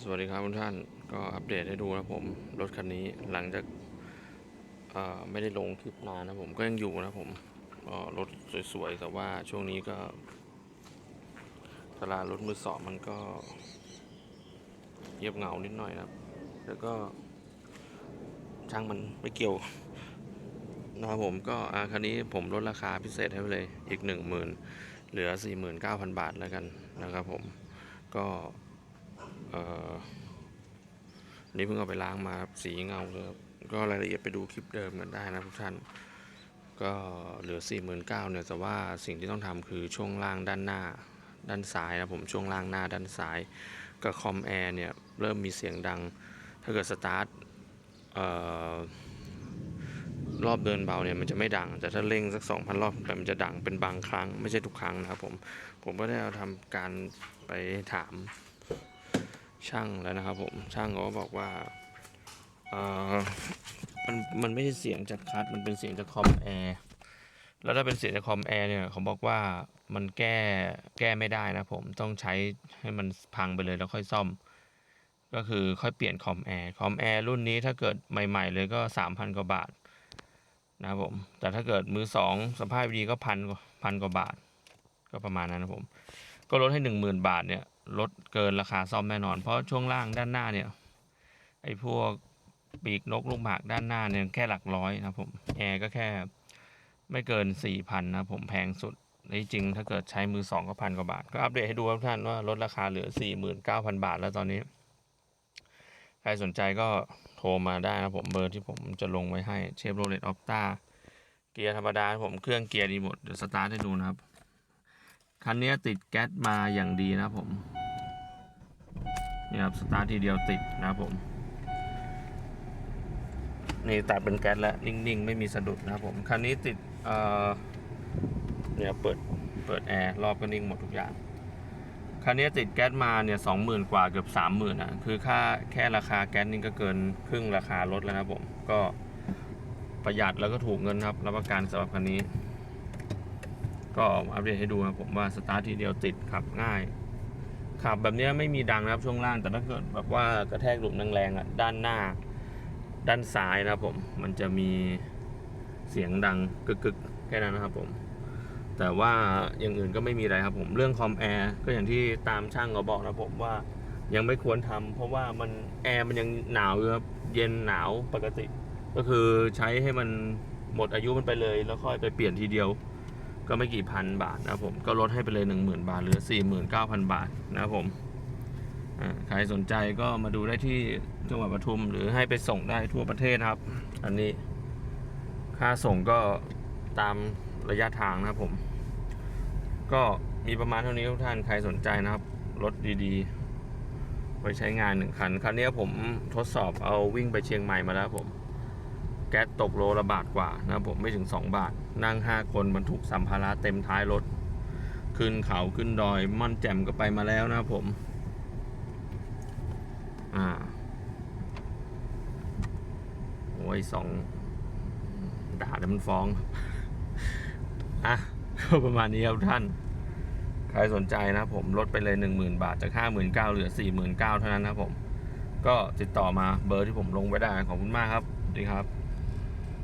สวัสดีครับทุกท่านก็อัปเดตให้ดูนะผม รถคันนี้หลังจากาไม่ได้ลงคลิปนานนะผมก็ยังอยู่นะผมรถสวยๆแต่ว่าช่วงนี้ก็ตลาดรถมือสองมันก็เงียบเหงานิดหน่อยครับ แล้วก็ช่างมันไม่เกี่ยวนะครับผมก็คันนี้ผมลดราคาพิเศษให้เลยอีกหนึ่งหมื่นเหลือสี่หมื่นเก้าพันบาทแล้วกันนะครับผมก็ อันนี้เพิ่งเอาไปล้างมาสีเงาเลยครับก็รายละเอียดไปดูคลิปเดิมกันได้นะทุกท่าน ก็เหลือ 4 9 0 0 0เนี่ยแต่ว่าสิ่งที่ต้องทำคือช่วงล่างด้านหน้าด้านซ้ายนะผมช่วงล่างหน้าด้านซ้ายกับคอมแอร์เนี่ยเริ่มมีเสียงดัง ถ้าเกิดสตาร์ทรอบเดินเบาเนี่ยมันจะไม่ดัง แต่ถ้าเร่งสัก 2,000 รอบไปมันจะดังเป็นบางครั้งไม่ใช่ทุกครั้งนะครับผม ผมก็ได้เอาทำการไปถาม ช่างแล้วนะครับผมช่างเขาก็บอกว่าอมันมันไม่ใช่เสียงจากคัสมันเป็นเสียงจากคอมแอร์แล้วถ้าเป็นเสียงจากคอมแอร์เนี่ยเขาบอกว่ามันแก้แก้ไม่ได้นะผมต้องใช้ให้มันพังไปเลยแล้วค่อยซ่อม ก็คือค่อยเปลี่ยนคอมแอร์คอมแอร์รุ่นนี้ถ้าเกิดใหม่ ๆ เลยก็3,000กว่าบาทนะครับผมแต่ถ้าเกิดมือสองสภาพดีก็พันกว่าพันกว่าบาท ก็ประมาณนั้นนะผม ก็ลดให้10,000บาทเนี่ย ลดเกินราคาซ่อมแน่นอน เพราะช่วงล่างด้านหน้าเนี่ยไอ้พวกปีกนกลูกหมากด้านหน้าเนี่ยแค่หลักร้อยนะผมแอร์ก็แค่ไม่เกิน4,000นนะผมแพงสุดในจริงถ้าเกิดใช้มือสองก็พันกว่าบาท ก็อัปเดตให้ดูครับท่านว่าลดราคาเหลือ49,000บาทแล้วตอนนี้ ใครสนใจก็โทรมาได้นะผมเบอร์ที่ผมจะลงไว้ให้เชฟโรเลตออฟตาเกียร์ธรรมดาผมเครื่องเกียร์ดีหมดเดี๋ยวสตาร์ทให้ดูนะครับ คันนี้ติดแก๊สมาอย่างดีนะผม นี่ครับสตาร์ททีเดียวติดนะครับผม นี่ตัดเป็นแก๊สแล้วนิ่งๆ ไม่มีสะดุดนะครับผม คันนี้ติดเอ่อเนี่ยเปิดเปิดแอร์รอบก็นิ่งหมดทุกอย่าง คันนี้ติดแก๊สมาเนี่ยสองหมื่นกว่าเกือบสามหมื่นอะ คือค่าแค่ราคาแก๊สนี่ก็เกินครึ่งราคารถแล้วนะผม ก็ประหยัดแล้วก็ถูกเงินครับ รับประกันสำหรับคันนี้ ก็อัปเดตให้ดูนะครับผมว่าสตาร์ททีเดียวติดขับง่าย ขับแบบนี้ไม่มีดังนะครับช่วงล่างแต่ถ้าเกิดแบบว่ากระแทกหลุมแรงๆอะด้านหน้า ด้านซ้ายนะครับผมมันจะมีเสียงดังกึกๆแค่นั้นนะครับผม แต่ว่าอย่างอื่นก็ไม่มีอะไรครับผมเรื่องคอมแอร์ก็อย่างที่ตามช่างเขาบอกนะผมว่ายังไม่ควรทำเพราะว่ามันแอร์มันยังหนาวอยู่ครับเย็นหนาวปกติ ก็คือใช้ให้มันหมดอายุมันไปเลย แล้วค่อยไปเปลี่ยนทีเดียว ก็ไม่กี่พันบาทนะครับผมก็ลดให้ไปเลย 1 0,000 บาท เหลือ 49,000 บาทนะครับผมใครสนใจก็มาดูได้ที่จังหวัดปทุมหรือให้ไปส่งได้ทั่วประเทศครับ อันนี้ค่าส่งก็ตามระยะทางนะครับผม ก็มีประมาณเท่านี้ทุกท่านใครสนใจนะครับ รถดีๆ ไปใช้งานหนึ่งคัน คันนี้ผมทดสอบเอาวิ่งไปเชียงใหม่มาแล้วผม แก๊สตกโลละบาทกว่านะผมไม่ถึง 2 บาท นั่ง 5 คนบรรทุกสัมภาระเต็มท้ายรถ ขึ้นเขาขึ้นดอยม่อนแจ่มก็ไปมาแล้วนะผม อ่า โอ้ยสองด่าเดี๋ยวมันฟ้อง อะก็ประมาณนี้ครับท่าน ใครสนใจนะผมลดไปเลย 10,000 บาท จาก 59,000เหลือ 49,000เท่านั้นนะผม ก็ติดต่อมาเบอร์ที่ผมลงไว้ได้ขอบคุณมากครับ ดีครับ